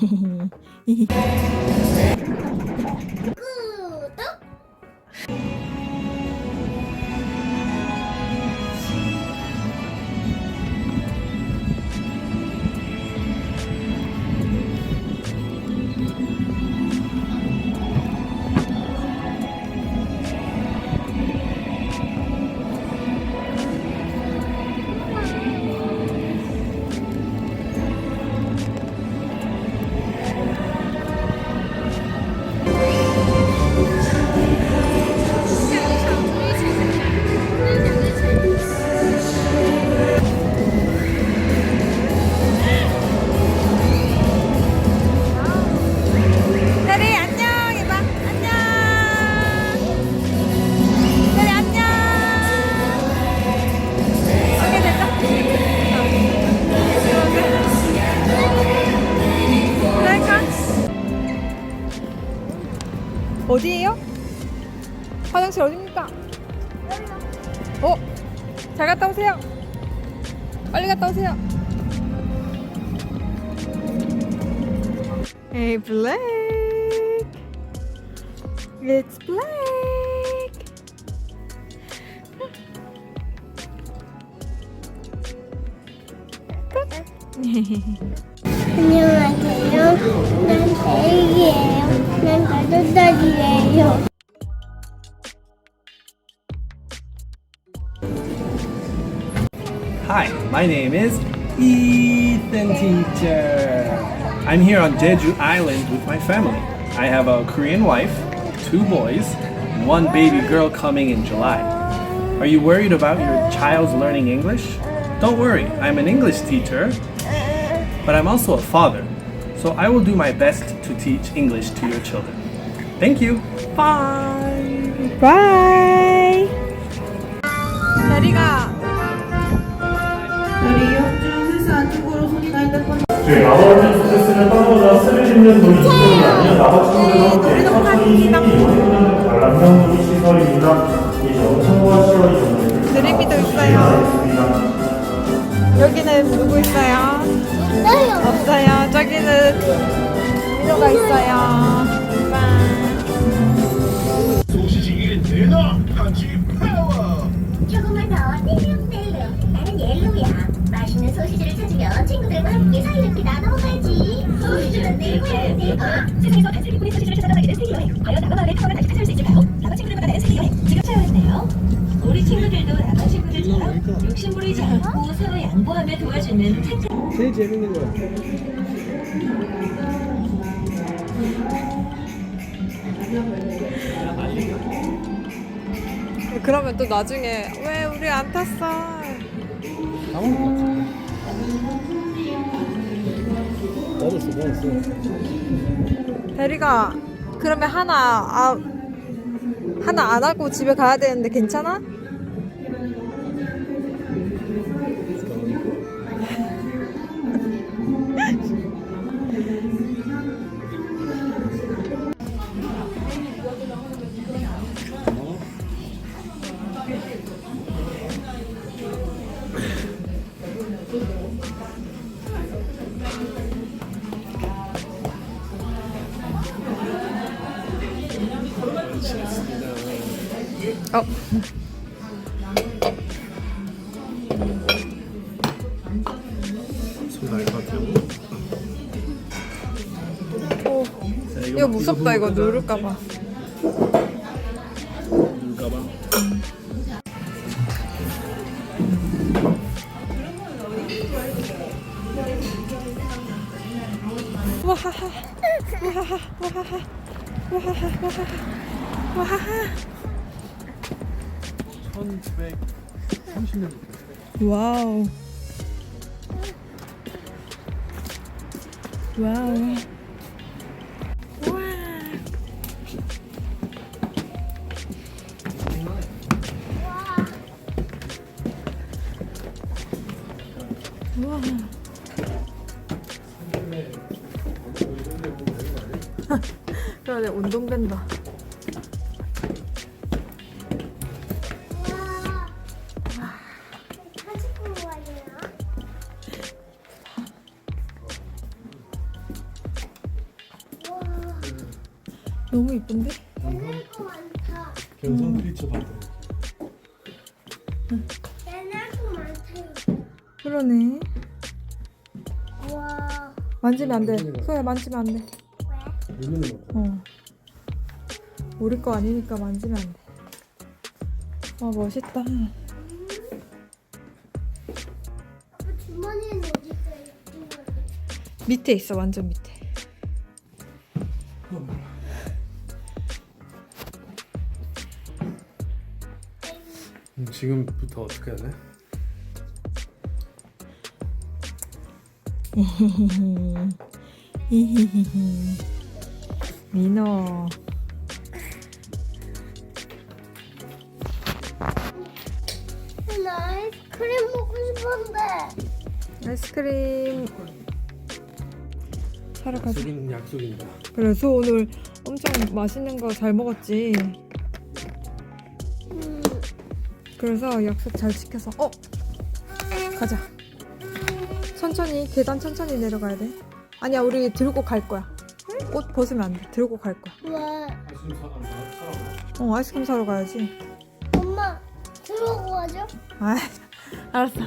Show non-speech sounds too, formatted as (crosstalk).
Mm-hmm. (laughs) 어디에요? 화장실 어딥니까? 어? 잘 갔다 오세요 빨리 갔다 오세요 Hey, Blake. It's Blake. 안녕하세요. 난. 난 다섯 살이에요. Hi, my name is Ethan Teacher. I'm here on Jeju Island with my family. I have a Korean wife, two boys, and one baby girl coming in July. Are you worried about your child's learning English? Don't worry, I'm an English teacher, but I'm also a father. So I will do my best to teach English to your children. Thank you. Bye. Bye. 저희 아니라 함께 천천히 힘이 관람형 시설입니다. 이점 참고와 시험이 정리를 드림이도 있어요. 여기는 누구 있어요? 없어요. 저기는 민호가 있어요. 빠. 조금만 더 떼렴떼렴. 나는 옐로우야. 맛있는 소시지를 찾으며 친구들과 함께 사이좋게 나눠 먹어야지. 소시지는 내고 내고. 세상에서 가장 예쁜 소시지를 찾아가게 된 세계 여행. 과연 나가 마을의 평화를 다시 찾을 수 있을까요? 나가 친구들과 가는 세계 여행. 지금 찾아왔네요. 우리 친구들도 나가 친구들처럼 욕심 부리지 않고 서로 양보하며 도와주는 착한 제일 재밌는 거같 그러면 또 나중에 왜 우리 안 탔어? 먹었어, 먹었어. 대리가 그러면 하나 아 하나 안 하고 집에 가야 되는데 괜찮아? 어. 오. 이거 무섭다 이거 누를까봐. 누를까봐. 와하하 와하하 와하하 와하하 와하하 와하하 1930년. 와우 와우 와 와. 그러네 운동 된다. 너무 이쁜데? 옛날 거 많다. 견성 피처 받아. 옛날 거 많다. 그러네. 우와. 만지면 안 돼. 소야 만지면 안 돼. 왜? 물면 먹고. 어. 우리 거 아니니까 만지면 안 돼. 와 멋있다. 아빠 주머니는 어디 있어요? 주머니. 밑에 있어 완전 밑에. 지금부터 어떻게 해야 돼? (laughs) 민호. 나 아이스크림 먹고 싶은데. 아이스크림 사러 가자. 약속인 약속입니다. 그래서 오늘 엄청 맛있는 거 잘 먹었지. 음. 그래서 약속 잘 지켜서 어 가자. 천천히 계단 천천히 내려가야 돼. 아니야 우리 들고 갈 거야. 옷 벗으면 안 돼. 들고 갈 거야. 왜? 아이스크림 사, 안 사, 사라고. 어 아이스크림 사러 가야지. 엄마 들어고 가죠? 아 (laughs) 알았어.